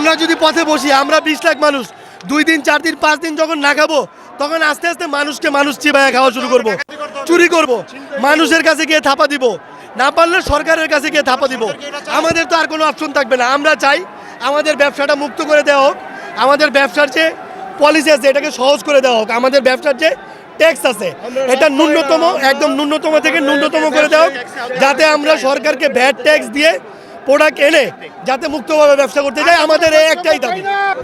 আমরা যদি পথে বসি, আমরা বিশ লাখ মানুষ, দুই দিন, চার দিন, পাঁচ দিন যখন না খাব, তখন আস্তে আস্তে মানুষকে মানুষ চিবায় খাওয়া শুরু করব। চুরি করব। মানুষের কাছে গিয়ে থাপা দিব। না পারলে সরকারের কাছে গিয়ে থাপা দিব। আমাদের তো আর কোনো অপশন থাকবে না। আমরা চাই আমাদের ব্যবসাটা মুক্ত করে দেওয়া হোক। আমাদের ব্যবসার যে পলিসি আছে, এটাকে সহজ করে দেওয়া হোক। আমাদের ব্যবসার যে ট্যাক্স আছে, এটা ন্যূনতম, একদম ন্যূনতম থেকে ন্যূনতম করে দেওয়া হোক। যাতে আমরা সরকারকে ভ্যাট ট্যাক্স দিয়ে প্রোডাক্ট এনে যাতে মুক্তভাবে ব্যবসা করতে যায়, আমাদের এই একটাই দাবি।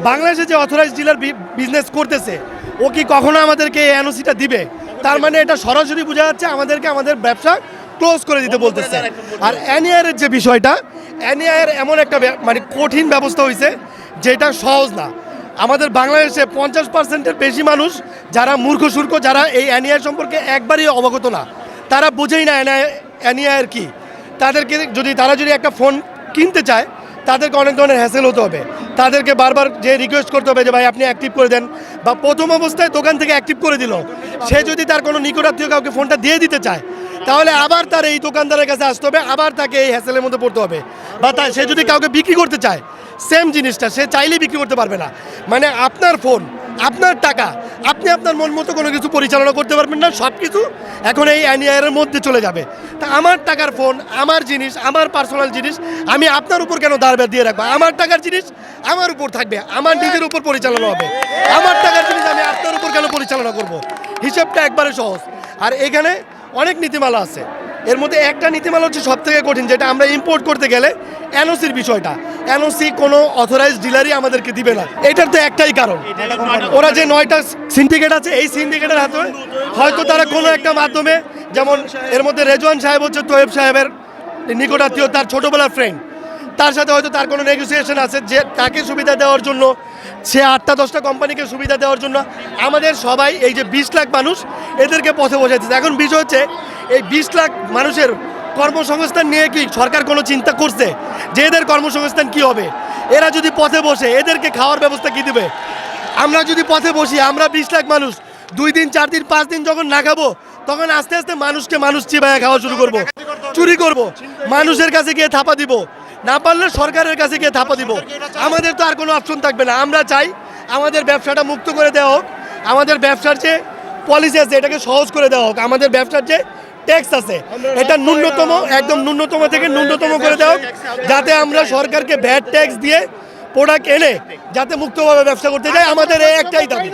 বাংলাদেশে যে অথরাইজ ডিলার বিজনেস করতেছে, ও কি কখনো আমাদেরকে এই এনওসিটা দিবে? তার মানে এটা সরাসরি বোঝা যাচ্ছে আমাদেরকে আমাদের ব্যবসা ক্লোজ করে দিতে বলতেছে। আর অ্যানিয়ারের যে বিষয়টা অ্যানিয়ার এমন একটা মানে কঠিন ব্যবস্থা হয়েছে যেটা সহজ না। আমাদের বাংলাদেশে পঞ্চাশ পার্সেন্টের বেশি মানুষ যারা মূর্খ সূর্খ, যারা এই অ্যানিয়ার সম্পর্কে একবারই অবগত না, তারা বোঝেই না অ্যানিয়ার কি। তাদেরকে যদি, তারা যদি একটা ফোন কিনতে চায়, তাদেরকে অনেক ধরনের হ্যাসেল হতে হবে। তাদেরকে বারবার যে রিকোয়েস্ট করতে হবে যে, ভাই, আপনি অ্যাক্টিভ করে দেন। বা প্রথম অবস্থায় দোকান থেকে অ্যাক্টিভ করে দিল। সে যদি তার কোনো নিকটাত্মীয় কাউকে ফোনটা দিয়ে দিতে চায়, তাহলে আবার তার এই দোকানদারের কাছে আসতে হবে, আবার তাকে এই হ্যাসেলের মধ্যে পড়তে হবে। বা তা সে যদি কাউকে বিক্রি করতে চায় সেম জিনিসটা, সে চাইলেই বিক্রি করতে পারবে না। মানে আপনার ফোন আপনার টাকা আপনি আপনার মন মতো কোনো কিছু পরিচালনা করতে পারবেন না সব কিছু এখন এই অ্যানিয়ারের মধ্যে চলে যাবে। তা আমার টাকার ফোন আমার জিনিস, আমার পার্সোনাল জিনিস, আমি আপনার উপর কেন দাঁড় দিয়ে রাখব? আমার টাকার জিনিস আমার উপর থাকবে, আমার নিজের উপর পরিচালনা হবে। আমার টাকার জিনিস আমি আপনার উপর কেন পরিচালনা করব? হিসেবটা একবারে সহজ। আর এখানে অনেক নীতিমালা আছে। এর মধ্যে একটা নীতিমালা হচ্ছে সব থেকে কঠিন, যেটা আমরা ইম্পোর্ট করতে গেলে এনওসির বিষয়টা। এনওসি কোনো অথরাইজ ডিলারই আমাদেরকে দিবে না। এটার তো একটাই কারণ। ওরা যে নয়টা সিন্ডিকেট আছে, এই সিন্ডিকেটের হাতে হয়তো তারা কোনো একটা মাধ্যমে, যেমন এর মধ্যে রেজওয়ান সাহেব হচ্ছে তোয়েব সাহেবের নিকটাত্মীয়, তার ছোটবেলার ফ্রেন্ড তার সাথে হয়তো তার কোনো নেগোসিয়েশন আছে, যে তাকে সুবিধা দেওয়ার জন্য, সে আটটা, দশটা কোম্পানিকে সুবিধা দেওয়ার জন্য আমাদের সবাই, এই যে বিশ লাখ মানুষ, এদেরকে পথে বসাচ্ছে এখন বিষয় হচ্ছে এই বিশ লাখ মানুষের কর্মসংস্থান নিয়ে কি সরকার কোনো চিন্তা করছে? যে এদের কর্মসংস্থান কি হবে? এরা যদি পথে বসে, এদেরকে খাওয়ার ব্যবস্থা কি দেবে? আমরা যদি পথে বসি, আমরা বিশ লাখ মানুষ, দুই দিন, চার দিন, পাঁচ দিন যখন না খাব, তখন আস্তে আস্তে মানুষকে মানুষ চিবায় খাওয়া শুরু করব। চুরি করব। মানুষের কাছে গিয়ে থাপা দিব। না পারলে সরকারের কাছে গিয়ে থাপা দিব। আমাদের তো আর কোনো অপশন থাকবে না। আমরা চাই আমাদের ব্যবসাটা মুক্ত করে দেওয়া হোক। আমাদের ব্যবসার যে পলিসি আছে, এটাকে সহজ করে দেওয়া হোক। আমাদের ব্যবসার যে ট্যাক্স আছে। এটা ন্যূনতম একদম ন্যূনতম থেকে ন্যূনতম করে দেওয়া যাতে আমরা সরকারকে ভ্যাট ট্যাক্স দিয়ে প্রোডাক্ট এনে যাতে মুক্তভাবে ব্যবসা করতে যাই আমাদের এই একটাই দাবি।